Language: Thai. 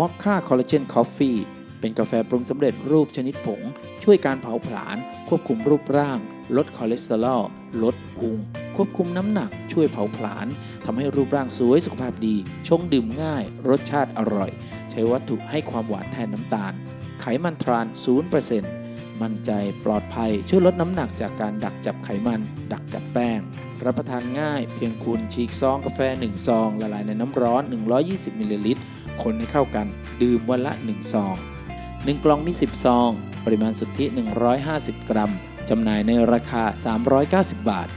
มอคค่าคอลลาเจนคอฟฟี่เป็นกาแฟปรุงสำเร็จรูปชนิดผง ช่วยการเผาผลาญควบคุมรูปร่าง ลดคอเลสเตอรอล ลดพุง ควบคุมน้ำหนัก ช่วยเผาผลาญทำให้รูปร่างสวยสุขภาพดี ชงดื่มง่าย รสชาติอร่อย ใช้วัตถุให้ความหวานแทนน้ำตาล ไขมันทราน 0%มั่นใจปลอดภัย ช่วยลดน้ำหนักจากการดักจับไขมัน ดักจับแป้ง รับประทานง่าย เพียงคุณฉีกซองกาแฟ 1 ซอง ละลายในน้ำร้อน 120มิลลิลิตร คนให้เข้ากัน ดื่มวันละ 1 ซอง 1 กล่องมี 10 ซอง ปริมาณสุทธิ 150 กรัม จำหน่ายในราคา 390 บาท